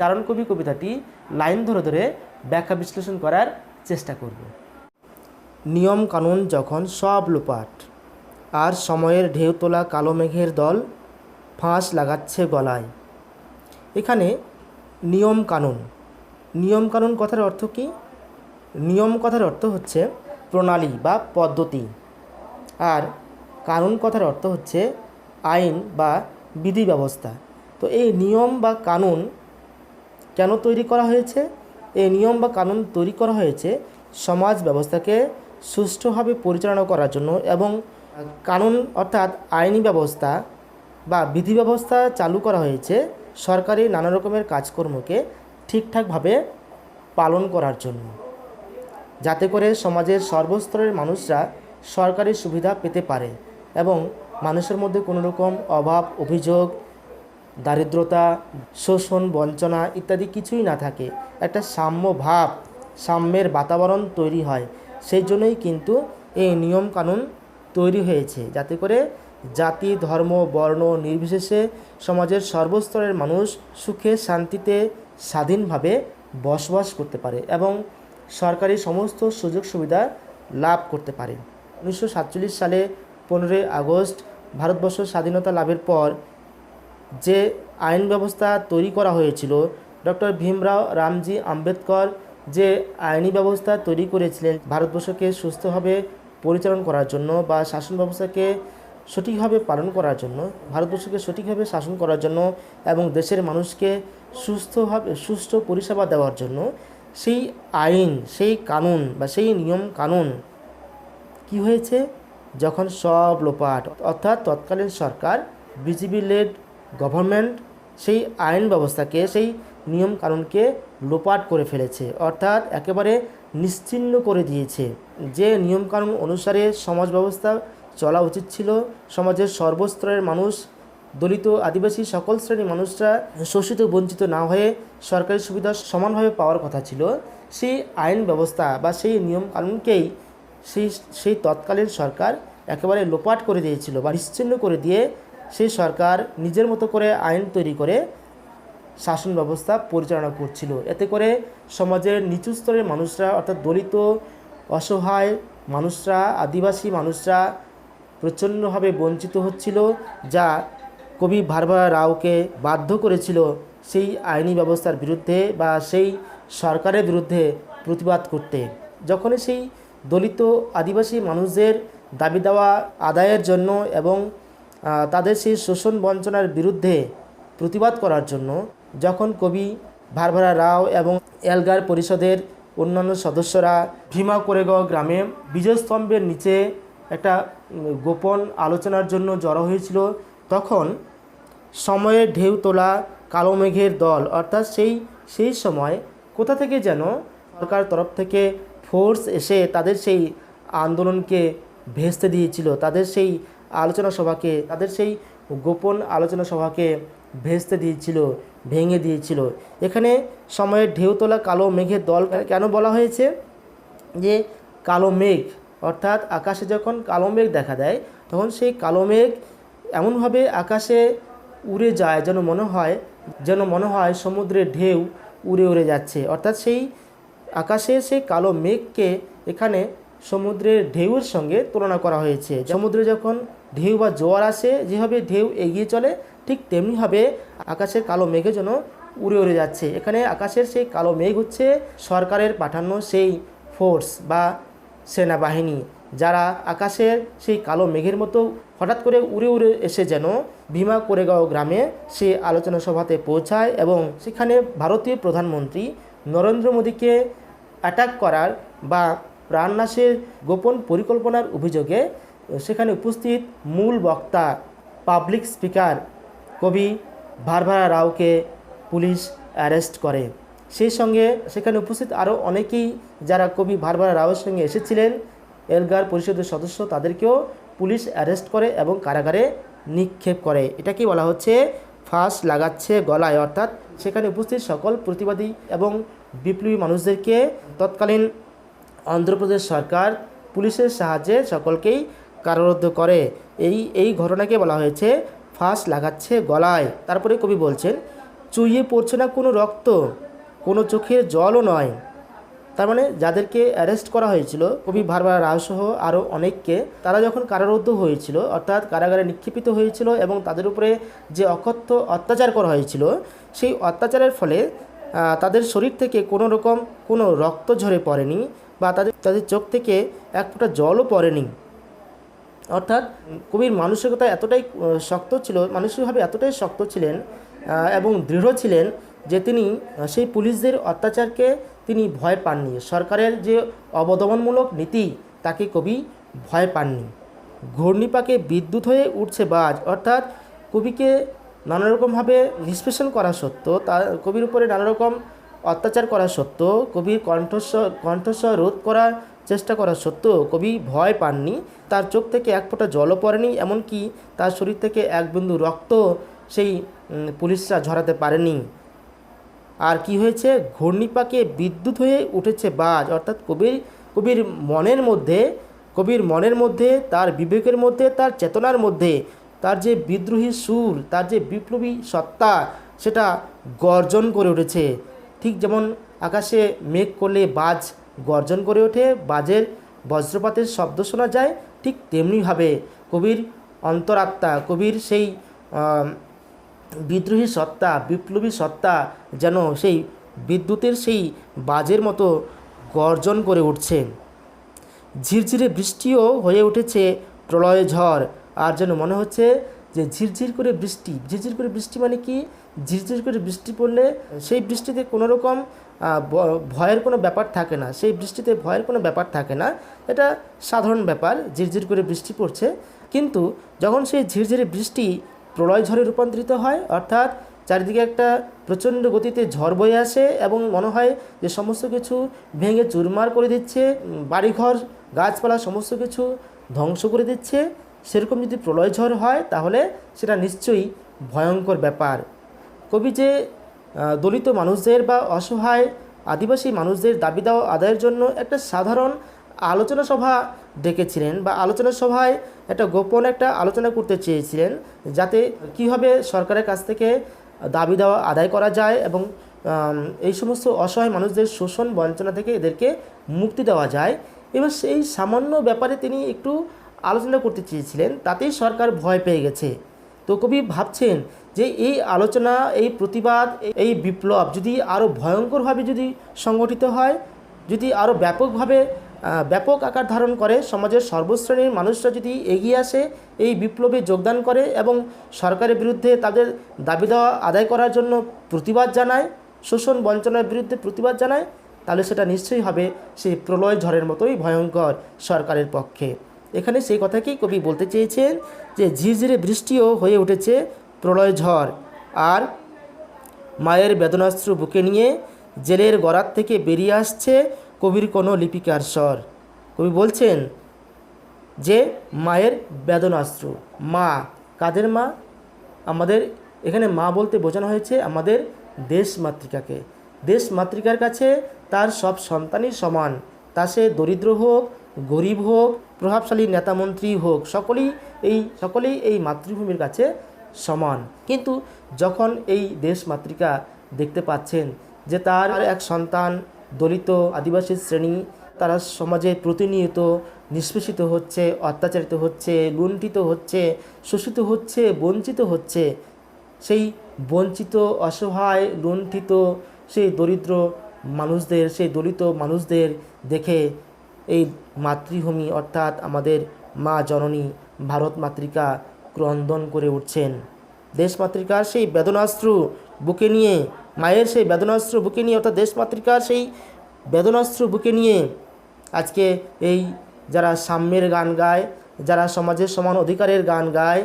চারণ কবি কবিতাটি লাইন ধরে ধরে ব্যাখ্যা বিশ্লেষণ করার চেষ্টা করব। নিয়ম কানুন যখন সব লোপাট, আর সময়ের ঢেউ তোলা কালো মেঘের দল ফাঁস লাগাচ্ছে গলায়। এখানে নিয়ম কানুন। নিয়ম কানুন কথার অর্থ কী? নিয়ম কথার অর্থ হচ্ছে প্রণালী বা পদ্ধতি। আর কানুন কথার অর্থ হচ্ছে আইন বা বিধি ব্যবস্থা তো এই নিয়ম বা কানুন কেন তৈরি করা হয়েছে? এই নিয়ম বা কানুন তৈরি করা হয়েছে সমাজ ব্যবস্থাকে সুষ্ঠুভাবে পরিচালনা করার জন্য এবং কানুন অর্থাৎ আইনি ব্যবস্থা বা বিধি ব্যবস্থা চালু করা হয়েছে সরকারি নানা রকমের কাজকর্মকে ঠিকঠাকভাবে পালন করার জন্য। যাতে করে সমাজের সর্বস্তরের মানুষরা সরকারি সুবিধা পেতে পারে এবং মানুষের মধ্যে কোনো রকম অভাব, অভিযোগ দারিদ্রতা, শোষণ, বঞ্চনা ইত্যাদি কিছুই না থাকে। একটা সাম্য ভাব, সাম্যের বাতাবরণ তৈরি হয়। সেই জন্যই কিন্তু এই নিয়ম কানুন তৈরি হয়েছে। যাতে করে জাতি, ধর্ম, বর্ণ নির্বিশেষে সমাজের সর্বস্তরের মানুষ সুখে, শান্তিতে, স্বাধীনভাবে বসবাস করতে পারে এবং সরকারি সমস্ত সুযোগ সুবিধা লাভ করতে পারে। উনিশশো সাতচল্লিশ সালে পনেরোই আগস্ট ভারতবর্ষ স্বাধীনতা লাভের পর যে আইন ব্যবস্থা তৈরি করা হয়েছিল, ডক্টর ভীমরাও রামজি আম্বেদকর যে আইনি ব্যবস্থা তৈরি করেছিলেন, ভারতবর্ষকে সুস্থভাবে পরিচালন করার জন্য বা শাসন ব্যবস্থাকে সঠিকভাবে পালন করার জন্য, ভারতবর্ষকে সঠিকভাবে শাসন করার জন্য এবং দেশের মানুষকে সুস্থভাবে, সুষ্ঠু পরিষেবা দেওয়ার জন্য সেই আইন, সেই কানুন বা সেই নিয়ম কানুন কি হয়েছে? যখন সব লোপাট, অর্থাৎ তৎকালীন সরকার বিজেপি লেড গভর্নমেন্ট সেই আইন ব্যবস্থাকে, সেই নিয়ম কানুনকে লোপাট করে ফেলেছে, অর্থাৎ একেবারে নিশ্চিহ্ন করে দিয়েছে। যে নিয়মকানুন অনুসারে সমাজ ব্যবস্থা চলা উচিত ছিল, সমাজের সর্বস্তরের মানুষ, দলিত আদিবাসী সকল শ্রেণির মানুষরা শোষিত, বঞ্চিত না হয়ে সরকারি সুবিধা সমানভাবে পাওয়ার কথা ছিল, সেই আইন ব্যবস্থা বা সেই নিয়ম কানুনকেই সেই সেই তৎকালীন সরকার একেবারে লোপাট করে দিয়েছিল বা নিশ্চিহ্ন করে দিয়ে সেই সরকার নিজের মতো করে আইন তৈরি করে শাসন ব্যবস্থা পরিচালনা করছিল। এতে করে সমাজের নিচু স্তরের মানুষরা, অর্থাৎ দলিত, অসহায় মানুষরা, আদিবাসী মানুষরা প্রচণ্ডভাবে বঞ্চিত হচ্ছিল, যা কবি ভারভারা রাওকে বাধ্য করেছিল সেই আইনি ব্যবস্থার বিরুদ্ধে বা সেই সরকারের বিরুদ্ধে প্রতিবাদ করতে। যখনই সেই দলিত, আদিবাসী মানুষদের দাবি দেওয়া, আদায়ের জন্য এবং তাদের সেই শোষণ বঞ্চনার বিরুদ্ধে প্রতিবাদ করার জন্য যখন কবি ভারভারা রাও এবং এলগার পরিষদের অন্যান্য সদস্যরা ভীমা কোরেগাঁও গ্রামে বিজয়স্তম্ভের নিচে একটা গোপন আলোচনার জন্য জড়ো হয়েছিল, তখন সময়ে ঢেউ তোলা কালো মেঘের দল, অর্থাৎ সেই সেই সময় কোথা থেকে যেন সরকার তরফ থেকে ফোর্স এসে তাদের সেই আন্দোলনকে ভেস্তে দিয়েছিল, তাদের সেই আলোচনা সভাকে, তাদের সেই গোপন আলোচনা সভাকে ভেস্তে দিয়েছিল, ভেঙে দিয়েছিল। এখানে সময়ের ঢেউ তোলা কালো মেঘের দল কেন বলা হয়েছে? যে কালো মেঘ, অর্থাৎ আকাশে যখন কালো মেঘ দেখা দেয়, তখন সেই কালো মেঘ এমনভাবে আকাশে উড়ে যায় যেন মনে হয়, যেন মনে হয় সমুদ্রের ঢেউ উড়ে উড়ে যাচ্ছে। অর্থাৎ সেই আকাশে সেই কালো মেঘকে এখানে সমুদ্রের ঢেউয়ের সঙ্গে তুলনা করা হয়েছে। সমুদ্রে যখন ঢেউ বা জোয়ার আসে, যেভাবে ঢেউ এগিয়ে চলে, ঠিক তেমনিভাবে আকাশের কালো মেঘে যেন উড়ে উড়ে যাচ্ছে। এখানে আকাশের সেই কালো মেঘ হচ্ছে সরকারের পাঠানো সেই ফোর্স বা সেনাবাহিনী, যারা আকাশের সেই কালো মেঘের মতো হঠাৎ করে উড়ে উড়ে এসে যেন ভীমা কোরেগাঁও গ্রামে সে আলোচনা সভাতে পৌঁছায় এবং সেখানে ভারতীয় প্রধানমন্ত্রী নরেন্দ্র মোদীকে অ্যাটাক করার বা প্রাণনাশের গোপন পরিকল্পনার অভিযোগে সেখানে উপস্থিত মূল বক্তা পাবলিক স্পিকার কবি ভারভারা রাওকে পুলিশ অ্যারেস্ট করে। সেই সঙ্গে সেখানে উপস্থিত আরও অনেকেই যারা কবি ভারভারা রাওয়ের সঙ্গে এসেছিলেন, এলগার পরিষদের সদস্য তাদেরকেও পুলিশ অ্যারেস্ট করে এবং কারাগারে নিক্ষেপ করে। এটাকে বলা হচ্ছে ফাঁস লাগাচ্ছে গলায়, অর্থাৎ সেখানে উপস্থিত সকল প্রতিবাদী এবং বিপ্লবী মানুষদেরকে তৎকালীন অন্ধ্রপ্রদেশ সরকার পুলিশের সাহায্যে সকলকেই কারারুদ্ধ করে। এই এই ঘটনাকে বলা হয়েছে, ফাঁস লাগাচ্ছে গলায়। তারপরে কবি বলছেন, চুইয়ে পড়ছে না কোনো রক্ত, কোনো চোখের জলও নয়। তার মানে যাদেরকে অ্যারেস্ট করা হয়েছিল, কবি ভারবার রাওসহ আরও অনেককে, তারা যখন কারারুদ্ধ হয়েছিল, অর্থাৎ কারাগারে নিক্ষেপিত হয়েছিল এবং তাদের উপরে যে অকথ্য অত্যাচার করা হয়েছিল, সেই অত্যাচারের ফলে তাদের শরীর থেকে কোনো রকম কোনো রক্ত ঝরে পড়েনি বা তাদের তাদের চোখ থেকে এক ফোঁটা জলও পড়েনি। অর্থাৎ কবির মানসিকতা এতটাই শক্ত ছিল, মানসিকভাবে এতটাই শক্ত ছিলেন এবং দৃঢ় ছিলেন যে তিনি সেই পুলিশদের অত্যাচারকে তিনি ভয় পাননি। সরকারের যে অবদমনমূলক নীতি, তাকে কবি ভয় পাননি। ঘূর্ণিপাকে বিদ্যুৎ হয়ে উঠছে বাজ, অর্থাৎ কবিকে নানা রকমভাবে নিষ্পেষণ করা সত্ত্বেও তার কবির উপরে নানা রকম অত্যাচার করা সত্ত্বেও, কবির কণ্ঠস্বর কণ্ঠস্বর রোধ করার চেষ্টা করা সত্ত্বেও কবি ভয় পাননি। তার চোখ থেকে এক ফোঁটা জলও পড়েনি, এমনকি তার শরীর থেকে এক বিন্দু রক্ত সেই পুলিশরা ঝরাতে পারেনি। আর কি হয়েছে? ঘূর্ণিপাকে বিদ্যুৎ হয়ে উঠেছে বাজ। অর্থাৎ কবির কবির মনের মধ্যে, কবির মনের মধ্যে, তার বিবেকের মধ্যে, তার চেতনার মধ্যে, তার যে বিদ্রোহী সুর, তার যে বিপ্লবী সত্তা, সেটা গর্জন করে উঠেছে। ঠিক যেমন আকাশে মেঘ করলে বাজ গর্জন করে ওঠে বাজের বজ্রপাতের শব্দ শোনা যায় ঠিক তেমনিভাবে। কবির অন্তরাত্মা কবির সেই বিদ্রোহী সত্তা বিপ্লবী সত্তা যেন সেই বিদ্যুতের সেই বাজের মতো গর্জন করে উঠছে। ঝিরঝিরে বৃষ্টিও হয়ে উঠেছে প্রলয় ঝড়। আর যেন মনে হচ্ছে যে ঝিরঝির করে বৃষ্টি ঝিরঝির করে বৃষ্টি মানে কি? ঝিরঝির করে বৃষ্টি পড়লে সেই বৃষ্টিতে কোনো রকম আহ, ব- ভয়ের কোনো ব্যাপার থাকে না। সেই বৃষ্টিতে ভয়ের কোনো ব্যাপার থাকে না। এটা সাধারণ ব্যাপার, ঝিরঝির করে বৃষ্টি পড়ছে। কিন্তু যখন সেই ঝিরঝিরে বৃষ্টি প্রলয় ঝড়ে রূপান্তরিত হয়, অর্থাৎ চারিদিকে একটা প্রচণ্ড গতিতে ঝড় বয়ে আসে এবং মনে হয় যে সমস্ত কিছু ভেঙে চুরমার করে দিচ্ছে, বাড়িঘর, গাছপালা সমস্ত কিছু ধ্বংস করে দিচ্ছে, সেরকম যদি প্রলয় ঝড় হয়, তাহলে সেটা নিশ্চয়ই ভয়ঙ্কর ব্যাপার। কবি যে দলিত মানুষদের বা অসহায় আদিবাসী মানুষদের দাবি দেওয়া আদায়ের জন্য একটা সাধারণ আলোচনা সভা ডেকেছিলেন বা আলোচনা সভায় একটা গোপন একটা আলোচনা করতে চেয়েছিলেন যাতে কীভাবে সরকারের কাছ থেকে দাবি দেওয়া আদায় করা যায় এবং এই সমস্ত অসহায় মানুষদের শোষণ বঞ্চনা থেকে এদেরকে মুক্তি দেওয়া যায়। এবার সেই সামান্য ব্যাপারে তিনি একটু আলোচনা করতে চেয়েছিলেন, তাতেই সরকার ভয় পেয়ে গেছে। তো কবি ভাবছেন যে এই আলোচনা, এই প্রতিবাদ, এই বিপ্লব যদি আরও ভয়ঙ্করভাবে যদি সংগঠিত হয়, যদি আরও ব্যাপকভাবে ব্যাপক আকার ধারণ করে, সমাজের সর্বশ্রেণীর মানুষরা যদি এগিয়ে আসে, এই বিপ্লবে যোগদান করে এবং সরকারের বিরুদ্ধে তাদের দাবি দেওয়া আদায় করার জন্য প্রতিবাদ জানায়, শোষণ বঞ্চনার বিরুদ্ধে প্রতিবাদ জানায়, তাহলে সেটা নিশ্চয়ই হবে সেই প্রলয় ঝড়ের মতোই ভয়ঙ্কর সরকারের পক্ষে। এখানে সেই কথাকেই কবি বলতে চেয়েছেন যে ঝিরঝিরে বৃষ্টিও হয়ে উঠেছে প্রলয় ঝড় আর মায়ের বেদনাস্ত্র বুকে নিয়ে জেলের গড়ার থেকে বেরিয়ে আসছে কবির কোনো লিপিকার স্বর। কবি বলছেন যে, মায়ের বেদনাস্ত্র মা, কাদের মা? আমাদের এখানে মা বলতে বোঝানো হয়েছে আমাদের দেশ মাতৃকাকে। দেশ মাতৃকার কাছে তার সব সন্তানই সমান। তা সে দরিদ্র হোক, গরিব হোক, প্রভাবশালী নেতামন্ত্রী হোক, সকলেই এই সকলেই এই মাতৃভূমির কাছে সমান। কিন্তু যখন এই দেশ মাতৃকা দেখতে পাচ্ছেন যে তার এক সন্তান দলিত আদিবাসী শ্রেণি, তারা সমাজে প্রতিনিয়ত নিষ্পেষিত হচ্ছে, অত্যাচারিত হচ্ছে, লুণ্ঠিত হচ্ছে, শোষিত হচ্ছে, বঞ্চিত হচ্ছে, সেই বঞ্চিত, অসহায়, লুণ্ঠিত, সেই দরিদ্র মানুষদের, সেই দলিত মানুষদের দেখে এই মাতৃভূমি অর্থাৎ আমাদের মা জননী ভারত মাতৃকা ক্রন্দন করে উঠছেন। দেশমাতৃকার সেই বেদনাস্ত্র বুকে নিয়ে, মায়ের সেই বেদনাস্ত্র বুকে নিয়ে, অর্থাৎ দেশমাতৃকার সেই বেদনাস্ত্র বুকে নিয়ে আজকে এই যারা সাম্যের গান গায়, যারা সমাজের সমান অধিকারের গান গায়,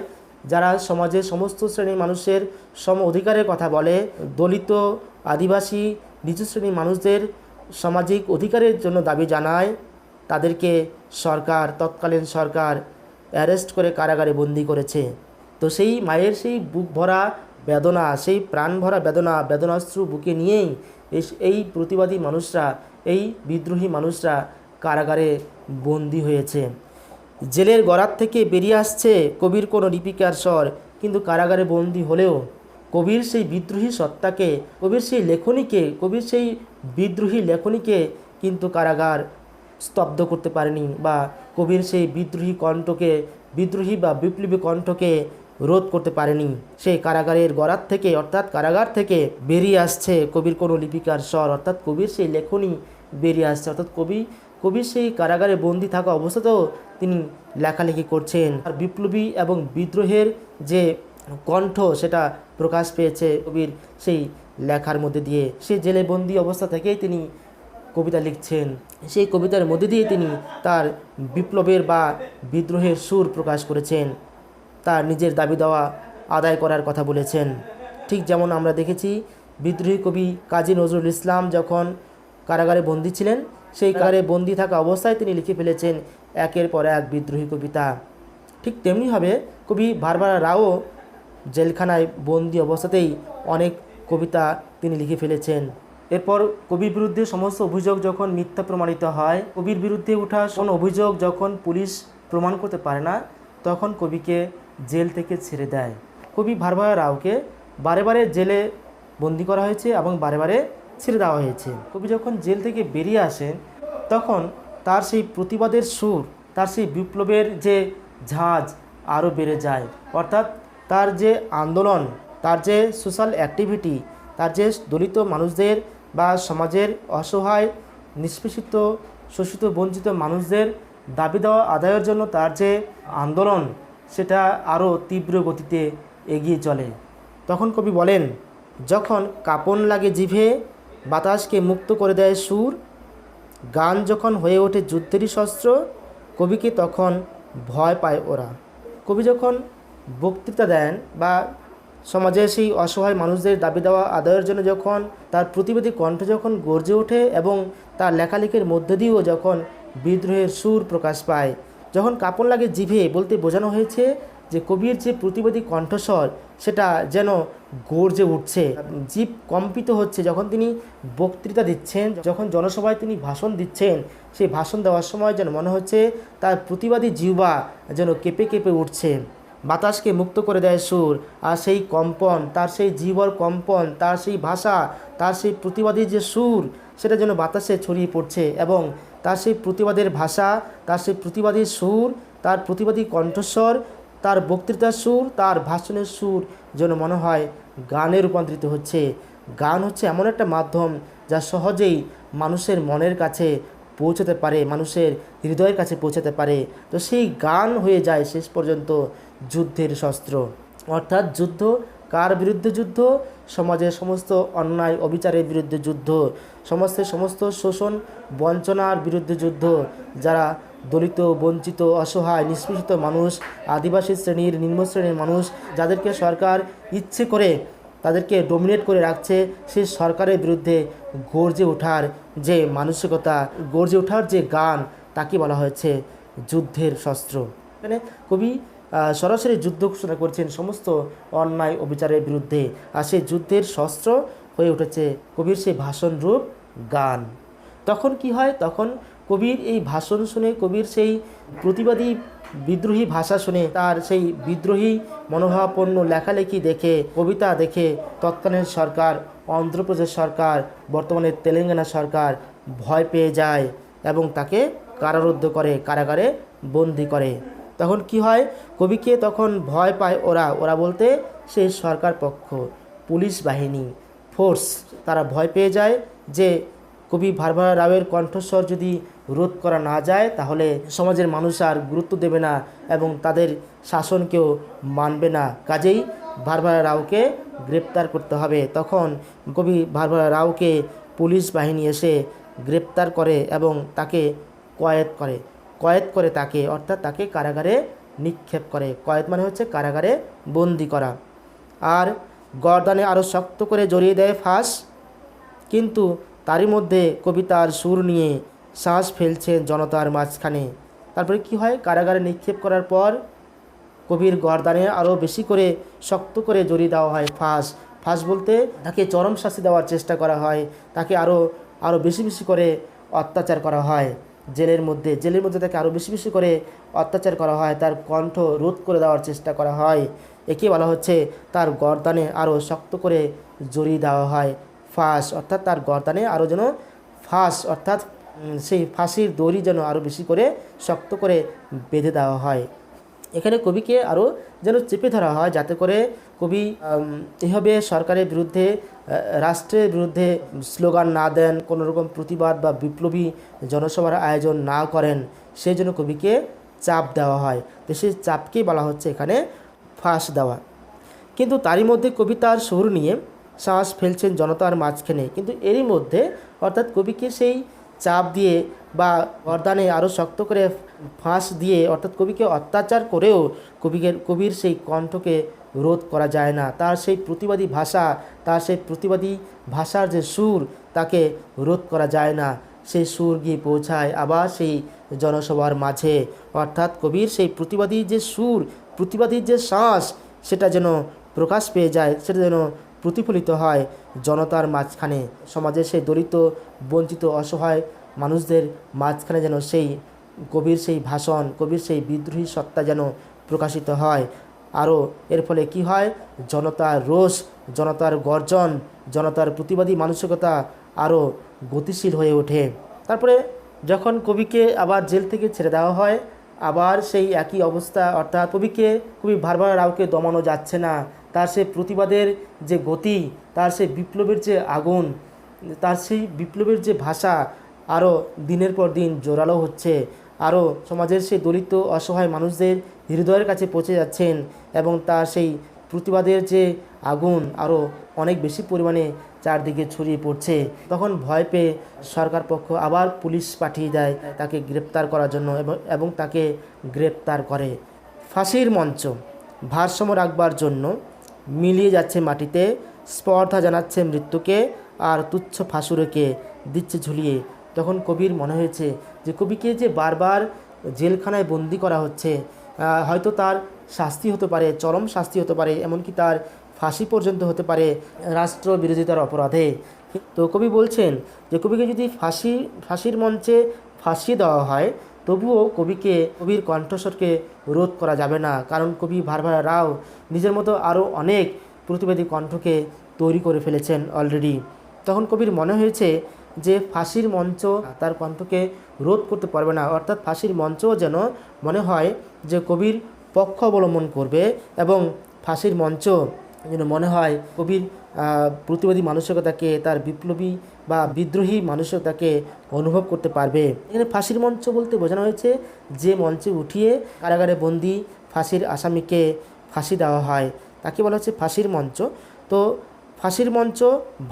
যারা সমাজের সমস্ত শ্রেণির মানুষের সম অধিকারের কথা বলে, দলিত, আদিবাসী, নিচু শ্রেণির মানুষদের সামাজিক অধিকারের জন্য দাবি জানায়, তাদেরকে সরকার, তৎকালীন সরকার অ্যারেস্ট করে কারাগারে বন্দি করেছে। তো সেই মায়ের সেই বুক ভরা বেদনা, সেই প্রাণ ভরা বেদনা, বেদনাশ্রু বুকে নিয়েই এই- এই প্রতিবাদী মানুষরা, এই বিদ্রোহী মানুষরা কারাগারে বন্দি হয়েছে। জেলের গড়ার থেকে বেরিয়ে আসছে কবির কোনো লিপিকার স্বর, কিন্তু কারাগারে বন্দি হলেও কবির সেই বিদ্রোহী সত্তাকে, কবির সেই লেখনীকে, কবির সেই বিদ্রোহী লেখনীকে কিন্তু কারাগার স্তব্ধ করতে পারেনি বা কবির সেই বিদ্রোহী কণ্ঠকে, বিদ্রোহী বা বিপ্লবী কণ্ঠকে রোধ করতে পারেনি। সেই কারাগারের গড়ার থেকে, অর্থাৎ কারাগার থেকে বেরিয়ে আসছে কবির কোনো লিপিকার স্বর, অর্থাৎ কবির সেই লেখনী বেরিয়ে আসছে। অর্থাৎ কবি, কবির সেই কারাগারে বন্দি থাকা অবস্থাতেও তিনি লেখালেখি করছেন। আর বিপ্লবী এবং বিদ্রোহের যে কণ্ঠ, সেটা প্রকাশ পেয়েছে কবির সেই লেখার মধ্যে দিয়ে। সেই জেলে বন্দি অবস্থা থেকেই তিনি কবিতা লিখছেন। সেই কবিতার মধ্যে দিয়ে তিনি তার বিপ্লবের বা বিদ্রোহের সুর প্রকাশ করেছেন। তার নিজের দাবি দেওয়া আদায় করার কথা বলেছেন। ঠিক যেমন আমরা দেখেছি, বিদ্রোহী কবি কাজী নজরুল ইসলাম যখন কারাগারে বন্দী ছিলেন, সেই কারাগারে বন্দী থাকা অবস্থায় তিনি লিখে ফেলেছেন, একের পর এক বিদ্রোহী কবিতা। ঠিক তেমনিভাবে কবি বারবার রাও জেলখানায় বন্দি অবস্থাতেই অনেক কবিতা তিনি লিখে ফেলেছেন। এরপর কবির বিরুদ্ধে সমস্ত অভিযোগ যখন মিথ্যা প্রমাণিত হয়, কবির বিরুদ্ধে ওঠা কোনো অভিযোগ যখন পুলিশ প্রমাণ করতে পারে না, তখন কবিকে জেল থেকে ছেড়ে দেয়। কবি ভারভারা রাওকে বারে বারে জেলে বন্দি করা হয়েছে এবং বারে বারে ছেড়ে দেওয়া হয়েছে। কবি যখন জেল থেকে বেরিয়ে আসেন, তখন তার সেই প্রতিবাদের সুর, তার সেই বিপ্লবের যে ঝাঁজ আরও বেড়ে যায়। অর্থাৎ তার যে আন্দোলন, তার যে সোশ্যাল অ্যাক্টিভিটি তার যে দলিত মানুষদের বা সমাজের অসহায়, নিষ্পেষিত, শোষিত, বঞ্চিত মানুষদের দাবি দেওয়া আদায়ের জন্য তার যে আন্দোলন, সেটা আরও তীব্র গতিতে এগিয়ে চলে। তখন কবি বলেন, যখন কাপন লাগে জিভে, বাতাসকে মুক্ত করে দেয় সুর, গান যখন হয়ে ওঠে যুদ্ধেরই শস্ত্র, কবিকে তখন ভয় পায় ওরা। কবি যখন বক্তৃতা দেন বা সমাজের সেই অসহায় মানুষদের দাবি দেওয়া আদায়ের জন্য যখন, তার প্রতিবাদী কণ্ঠ যখন গর্জে ওঠে এবং তার লেখালেখির মধ্যে দিয়েও যখন বিদ্রোহের সুর প্রকাশ পায়। যখন কাপড় লাগে জিভে বলতে বোঝানো হয়েছে যে কবির যে প্রতিবাদী কণ্ঠস্বর, সেটা যেন গর্জে উঠছে। জীব কম্পিত হচ্ছে যখন তিনি বক্তৃতা দিচ্ছেন, যখন জনসভায় তিনি ভাষণ দিচ্ছেন, সেই ভাষণ দেওয়ার সময় যেন মনে হচ্ছে তার প্রতিবাদী জিহ্বা যেন কেঁপে কেঁপে উঠছে। বাতাসকে মুক্ত করে দেয় সুর। আর সেই কম্পন, তার সেই জীবর কম্পন, তার সেই ভাষা, তার সেই প্রতিবাদী যে সুর, সেটা যেন বাতাসে ছড়িয়ে পড়ছে এবং তার সেই প্রতিবাদের ভাষা, তার সেই প্রতিবাদী সুর, তার প্রতিবাদী কণ্ঠস্বর, তার বক্তৃতার সুর, তার ভাষণের সুর যেন মনে হয় গানে রূপান্তরিত হচ্ছে। গান হচ্ছে এমন একটা মাধ্যম যা সহজেই মানুষের মনের কাছে পৌঁছাতে পারে, মানুষের হৃদয়ের কাছে পৌঁছাতে পারে। তো সেই গান হয়ে যায় শেষ পর্যন্ত। যুদ্ধের শস্ত্র। অর্থাৎ যুদ্ধ, কার বিরুদ্ধে যুদ্ধ? সমাজের সমস্ত অন্যায়, অবিচারের বিরুদ্ধে যুদ্ধ। সমাজের সমস্ত শোষণ, বঞ্চনার বিরুদ্ধে যুদ্ধ। যারা দলিত, বঞ্চিত, অসহায়, নিষ্পেষিত মানুষ, আদিবাসী শ্রেণির, নিম্ন শ্রেণির মানুষ, যাদেরকে সরকার ইচ্ছে করে তাদেরকে ডোমিনেট করে রাখছে সেই সরকারের বিরুদ্ধে গর্জে ওঠার যে মানসিকতা, গর্জে ওঠার যে গান, তাকে বলা হয়েছে যুদ্ধের শস্ত্র। এখানে কবি সরাসরি যুদ্ধ ঘোষণা করেছেন সমস্ত অন্যায় অবিচারের বিরুদ্ধে। আর সেই যুদ্ধের শস্ত্র হয়ে উঠেছে কবির সেই ভাষণ রূপ গান। তখন কি হয়? তখন কবির এই ভাষণ শুনে, কবির সেই প্রতিবাদী বিদ্রোহী ভাষা শুনে, তার সেই বিদ্রোহী মনোভাবাপন্ন লেখালেখি দেখে, কবিতা দেখে তৎকালীন সরকার, অন্ধ্রপ্রদেশ সরকার, বর্তমানে তেলেঙ্গানা সরকার ভয় পেয়ে যায় এবং তাকে কারারুদ্ধ করে, কারাগারে বন্দি করে। তখন কি হয়? কবিকে তখন ভয় পায় ওরা। ওরা বলতে সেই সরকার পক্ষ, পুলিশ বাহিনী ফোর্স তারা ভয় পেয়ে যায় যে কবি ভারভারা রাওয়ের কণ্ঠস্বর যদি রোধ করা না যায়, তাহলে সমাজের মানুষ আর গুরুত্ব দেবে না এবং তাদের শাসনকেও মানবে না। কাজেই ভারভারা রাওকে গ্রেপ্তার করতে হবে। তখন কবি ভারভারা রাওকে পুলিশ বাহিনী এসে গ্রেপ্তার করে এবং তাকে কয়েদ করে। কয়েদ করে তাকে, অর্থাৎ তাকে কারাগারে নিক্ষেপ করে। কয়েদ মানে হচ্ছে কারাগারে বন্দি করা। আর গর্দানে আরও শক্ত করে জড়িয়ে দেয় ফাঁস, কিন্তু তারই মধ্যে কবিতার সুর নিয়ে শ্বাস ফেলছে জনতার মাঝখানে। তারপরে কি হয়? কারাগারে নিক্ষেপ করার পর কবির গর্দানে আরও বেশি করে শক্ত করে জড়িয়ে দেওয়া হয় ফাঁস। ফাঁস বলতে তাকে চরম শাস্তি দেওয়ার চেষ্টা করা হয়, তাকে আরও আরও বেশি বেশি করে অত্যাচার করা হয়। জেলের মধ্যে জেলের মধ্যে তাকে আরও বেশি বেশি করে অত্যাচার করা হয়, তার কণ্ঠ রোধ করে দেওয়ার চেষ্টা করা হয়। একে বলা হচ্ছে তার গর্দানে আরও শক্ত করে জড়িয়ে দেওয়া হয়, ফাঁস। অর্থাৎ তার গর্দানে আরও যেন ফাঁস, অর্থাৎ সেই ফাঁসির দড়ি যেন আরও বেশি করে শক্ত করে বেঁধে দেওয়া হয়। এখানে কবিকে আরও যেন চেপে ধরা হয়, যাতে করে কবি এভাবে সরকারের বিরুদ্ধে রাষ্ট্রের বিরুদ্ধে স্লোগান না দেন কোনো রকম প্রতিবাদ বা বিপ্লবী জনসভার আয়োজন না করেন, সেই জন্য কবিকে চাপ দেওয়া হয়। তো সেই চাপকেই বলা হচ্ছে এখানে ফাঁস দেওয়া। কিন্তু তারই মধ্যে কবিতার সুর নিয়ে শ্বাস ফেলছেন জনতার মাঝখানে। কিন্তু এরই মধ্যে অর্থাৎ কবিকে সেই চাপ দিয়ে বা বরদানে আরও শক্ত করে ফাঁস দিয়ে অর্থাৎ কবিকে অত্যাচার করেও কবিকে কবির সেই কণ্ঠকে রোধ করা যায় না। তার সেই প্রতিবাদী ভাষা, তার সেই প্রতিবাদী ভাষার যে সুর, তাকে রোধ করা যায় না। সেই সুর গিয়ে পৌঁছায় আবার সেই জনসভার মাঝে। অর্থাৎ কবির সেই প্রতিবাদী যে সুর প্রতিবাদীর যে শ্বাস, সেটা যেন প্রকাশ পেয়ে যায়, সেটা যেন প্রতিফলিত হয় জনতার মাঝখানে। সমাজের সেই দলিত বঞ্চিত, অসহায় মানুষদের মাঝখানে যেন সেই কবির সেই ভাষণ কবির সেই বিদ্রোহী সত্তা যেন প্রকাশিত হয়। আরও এর ফলে কি হয়? জনতার রোষ, জনতার গর্জন, জনতার প্রতিবাদী মানসিকতা আরও গতিশীল হয়ে ওঠে। তারপরে যখন কবিকে আবার জেল থেকে ছেড়ে দেওয়া হয়, আবার সেই একই অবস্থা, অর্থাৎ কবিকে কবি বারবার রাউকে দমানো যাচ্ছে না। তার সেই প্রতিবাদের যে গতি, তার সেই বিপ্লবের যে আগুন, তার সেই বিপ্লবের যে ভাষা আরও দিনের পর দিন জোরালো হচ্ছে। আরও সমাজের সেই দলিত, অসহায় মানুষদের হৃদয়ের কাছে পৌঁছে যাচ্ছেন এবং তার সেই প্রতিবাদের যে আগুন আরও অনেক বেশি পরিমাণে চারদিকে ছড়িয়ে পড়ছে। তখন ভয় পেয়ে সরকার পক্ষ আবার পুলিশ পাঠিয়ে দেয় তাকে গ্রেপ্তার করার জন্য এবং এবং তাকে গ্রেপ্তার করে। ফাঁসির মঞ্চ, ভারসাম্য রাখবার জন্য মিলিয়ে যাচ্ছে মাটিতে, স্পর্ধা জানাচ্ছে মৃত্যুকে আর তুচ্ছ ফাঁসুরেকে দিচ্ছে ঝুলিয়ে। তখন কবির মনে হয়েছে যে কবিকে যে বারবার জেলখানায় বন্দি করা হচ্ছে হয়তো তার শাস্তি হতে পারে, চরম শাস্তি হতে পারে, এমনকি তার ফাঁসি পর্যন্ত হতে পারে রাষ্ট্র বিরোধিতার অপরাধে। তো কবি বলছেন যে কবিকে যদি ফাঁসি, ফাঁসির মঞ্চে ফাঁসিয়ে দেওয়া হয় তবুও কবিকে, কবির কণ্ঠস্বরকে রোধ করা যাবে না। কারণ কবি ভারভারা রাও নিজের মতো আরও অনেক প্রতিবাদী কণ্ঠকে তৈরি করে ফেলেছেন অলরেডি তখন কবির মনে হয়েছে যে ফাঁসির মঞ্চ তার কণ্ঠকে রোধ করতে পারবে না। অর্থাৎ ফাঁসির মঞ্চও যেন মনে হয় যে কবির পক্ষ অবলম্বন করবে এবং ফাঁসির মঞ্চ যেন মনে হয় কবির প্রতিবাদী মানসিকতাকে তার বিপ্লবী বা বিদ্রোহী মানসিকতাকে অনুভব করতে পারবে। এখানে ফাঁসির মঞ্চ বলতে বোঝানো হয়েছে যে মঞ্চে উঠিয়ে কারাগারে বন্দি ফাঁসির আসামিকে ফাঁসি দেওয়া হয়। তাকে বলা হচ্ছে ফাঁসির মঞ্চ। তো ফাঁসির মঞ্চ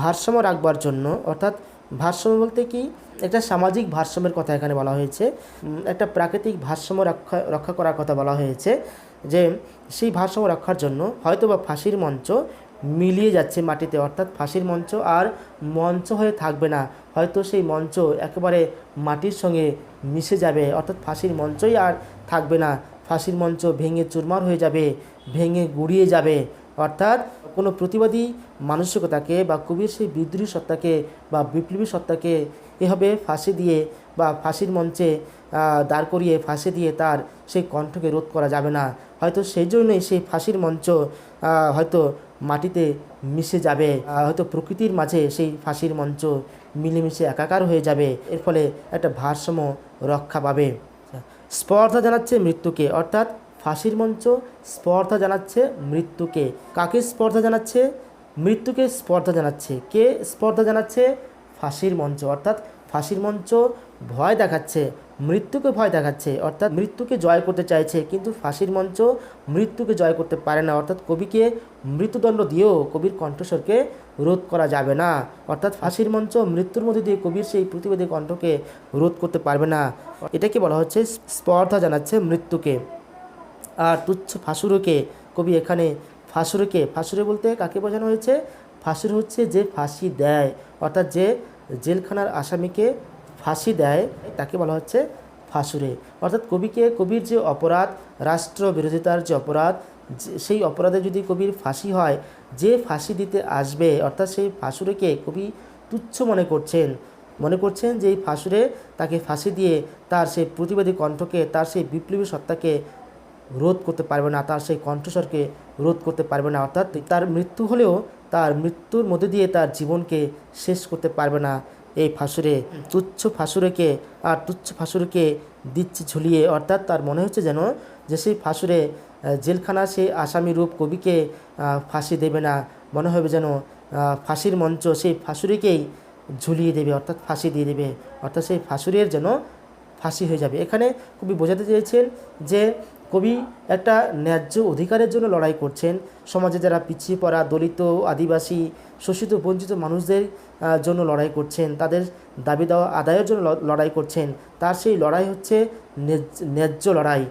ভারসাম্য রাখবার জন্য, অর্থাৎ ভারসাম্য বলতে কি? একটা সামাজিক ভারসাম্যের কথা এখানে বলা হয়েছে। একটা প্রাকৃতিক ভারসাম্য রক্ষা রক্ষা করার কথা বলা হয়েছে যে সেই ভারসাম্য রক্ষার জন্য হয়তো বা ফাঁসির মঞ্চ মিলিয়ে যাচ্ছে মাটিতে, অর্থাৎ ফাঁসির মঞ্চ আর মঞ্চ হয়ে থাকবে না। হয়তো সেই মঞ্চ একেবারে মাটির সঙ্গে মিশে যাবে, অর্থাৎ ফাঁসির মঞ্চই আর থাকবে না। ফাঁসির মঞ্চ ভেঙে চুরমার হয়ে যাবে, ভেঙে গুড়িয়ে যাবে। অর্থাৎ কোনো প্রতিবাদী মানসিকতাকে বা কবির সেই বিদ্রোহী সত্তাকে বা বিপ্লবী সত্তাকে এভাবে ফাঁসি দিয়ে বা ফাঁসির মঞ্চে দাঁড় করিয়ে ফাঁসি দিয়ে তার সেই কণ্ঠকে রোধ করা যাবে না। হয়তো সেই জন্যই সেই ফাঁসির মঞ্চ হয়তো মাটিতে মিশে যাবে। হয়তো প্রকৃতির মাঝে সেই ফাঁসির মঞ্চ মিলেমিশে একাকার হয়ে যাবে। এর ফলে একটা ভারসাম্য রক্ষা পাবে। স্পর্ধা জানাচ্ছে মৃত্যুকে, অর্থাৎ ফাঁসির মঞ্চ স্পর্ধা জানাচ্ছে মৃত্যুকে। কাকে স্পর্ধা জানাচ্ছে? মৃত্যুকে স্পর্ধা জানাচ্ছে। কে স্পর্ধা জানাচ্ছে? ফাঁসির মঞ্চ, অর্থাৎ ফাঁসির মঞ্চ ভয় দেখাচ্ছে। মৃত্যুকে ভয় দেখাচ্ছে, অর্থাৎ মৃত্যুকে জয় করতে চাইছে, কিন্তু ফাঁসির মঞ্চ মৃত্যুকে জয় করতে পারে না। অর্থাৎ কবিকে মৃত্যুদণ্ড দিয়েও কবির কণ্ঠস্বরকে রোধ করা যাবে না। অর্থাৎ ফাঁসির মঞ্চ মৃত্যুর মধ্যে দিয়ে কবির সেই প্রতিবাদী কণ্ঠকে রোধ করতে পারবে না। এটাকে বলা হচ্ছে স্পর্ধা জানাচ্ছে মৃত্যুকে। আর তুচ্ছ ফাঁসুরকে, কবি এখানে ফাঁসুরকে, ফাঁসুরে বলতে কাকে বোঝানো হয়েছে? ফাঁসুর হচ্ছে যে ফাঁসি দেয়, অর্থাৎ যে জেলখানার আসামিকে ফাঁসি দেয়, তাকে বলা হচ্ছে ফাঁসুরে। অর্থাৎ কবিকে, কবির যে অপরাধ রাষ্ট্র বিরোধিতার যে অপরাধ সেই অপরাধে যদি কবির ফাঁসি হয়, যে ফাঁসি দিতে আসবে, অর্থাৎ সেই ফাঁসুরেকে কবি তুচ্ছ মনে করছেন মনে করছেন যে এই ফাঁসুরে তাকে ফাঁসি দিয়ে তার সেই প্রতিবাদী কণ্ঠকে, তার সেই বিপ্লবী সত্তাকে রোধ করতে পারবে না, তার সেই কণ্ঠস্বরকে রোধ করতে পারবে না, অর্থাৎ তার মৃত্যু হলেও তার মৃত্যুর মধ্যে দিয়ে তার জীবনকে শেষ করতে পারবে না। এই ফাঁসুরে, তুচ্ছ ফাঁসুরেকে আর তুচ্ছ ফাঁসুরকে দিচ্ছে ঝুলিয়ে। অর্থাৎ তার মনে হচ্ছে যেন যে সেই ফাঁসুরে জেলখানা সেই আসামি রূপ কবিকে ফাঁসি দেবে না। মনে হবে যেন ফাঁসির মঞ্চ সেই ফাঁসুরিকেই ঝুলিয়ে দেবে, অর্থাৎ ফাঁসি দিয়ে দেবে। অর্থাৎ সেই ফাঁসুরের যেন ফাঁসি হয়ে যাবে। এখানে কবি বোঝাতে চেয়েছেন যে কবি একটা ন্যায্য অধিকারের জন্য লড়াই করছেন। সমাজে যারা পিছিয়ে পড়া, দলিত, আদিবাসী, শোষিত, বঞ্চিত মানুষদের জন্য লড়াই করছেন, তাদের দাবি দেওয়া আদায়ের জন্য লড়াই করছেন, তার সেই লড়াই হচ্ছে ন্যায্য- লড়াই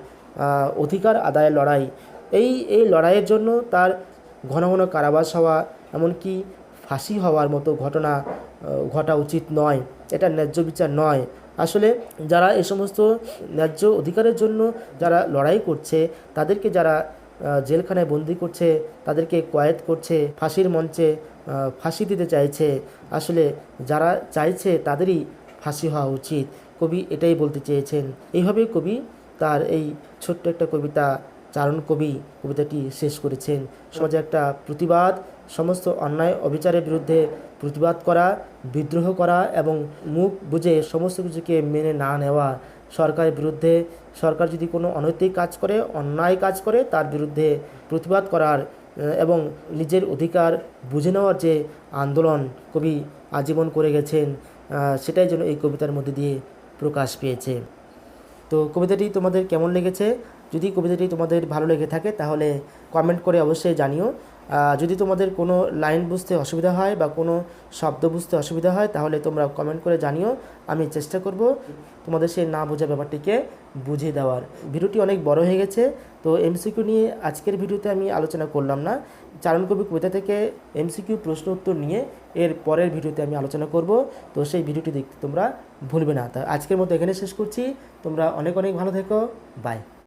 অধিকার আদায়ের লড়াই। এই এই লড়াইয়ের জন্য তার ঘন ঘন কারাবাস হওয়া, এমনকি ফাঁসি হওয়ার মতো ঘটনা ঘটা উচিত নয়, এটা ন্যায্য বিচার নয়। আসলে যারা এ সমস্ত ন্যায্য অধিকারের জন্য যারা লড়াই করছে, তাদেরকে যারা জেলখানায় বন্দি করছে, তাদেরকে কয়েদ করছে, ফাঁসির মঞ্চে ফাঁসি দিতে চাইছে। আসলে যারা চাইছে তাদেরই ফাঁসি হওয়া উচিত। কবি এটাই বলতে চেয়েছেন। এইভাবেই কবি তার এই ছোট্ট একটা কবিতা, চারণ কবি কবিতাটি শেষ করেছেন। সমাজে একটা প্রতিবাদ, সমস্ত অন্যায়, অবিচারের বিরুদ্ধে প্রতিবাদ করা, বিদ্রোহ করা এবং মুখ বুঝে সমস্ত কিছুকে মেনে না নেওয়া। সরকারের বিরুদ্ধে, সরকার যদি কোনো অনৈতিক কাজ করে, অন্যায় কাজ করে, তার বিরুদ্ধে প্রতিবাদ করার এবং নিজের অধিকার বুঝে নেওয়ার যে আন্দোলন কবি আজীবন করে গেছেন সেটাই যেন এই কবিতার মধ্যে দিয়ে প্রকাশ পেয়েছে। তো কবিতাটি তোমাদের কেমন লেগেছে? যদি কবিতাটি তোমাদের ভালো লেগে থাকে, তাহলে কমেন্ট করে অবশ্যই জানিও। যদি তোমাদের কোনো লাইন বুঝতে অসুবিধা হয় বা কোনো শব্দ বুঝতে অসুবিধা হয়, তাহলে তোমরা কমেন্ট করে জানিও। আমি চেষ্টা করব তোমাদের সেই না বোঝা ব্যাপারটিকে বুঝিয়ে দেওয়ার। ভিডিওটি অনেক বড় হয়ে গেছে, তো এমসিকিউ নিয়ে আজকের ভিডিওতে আমি আলোচনা করলাম না। চারণ কবি কবিতা থেকে এমসিকিউ প্রশ্ন উত্তর নিয়ে এর পরের ভিডিওতে আমি আলোচনা করব। তো সেই ভিডিওটি দেখতে তোমরা ভুলবে না। তা আজকের মতো এখানে শেষ করছি। তোমরা অনেক অনেক ভালো থেকো। বাই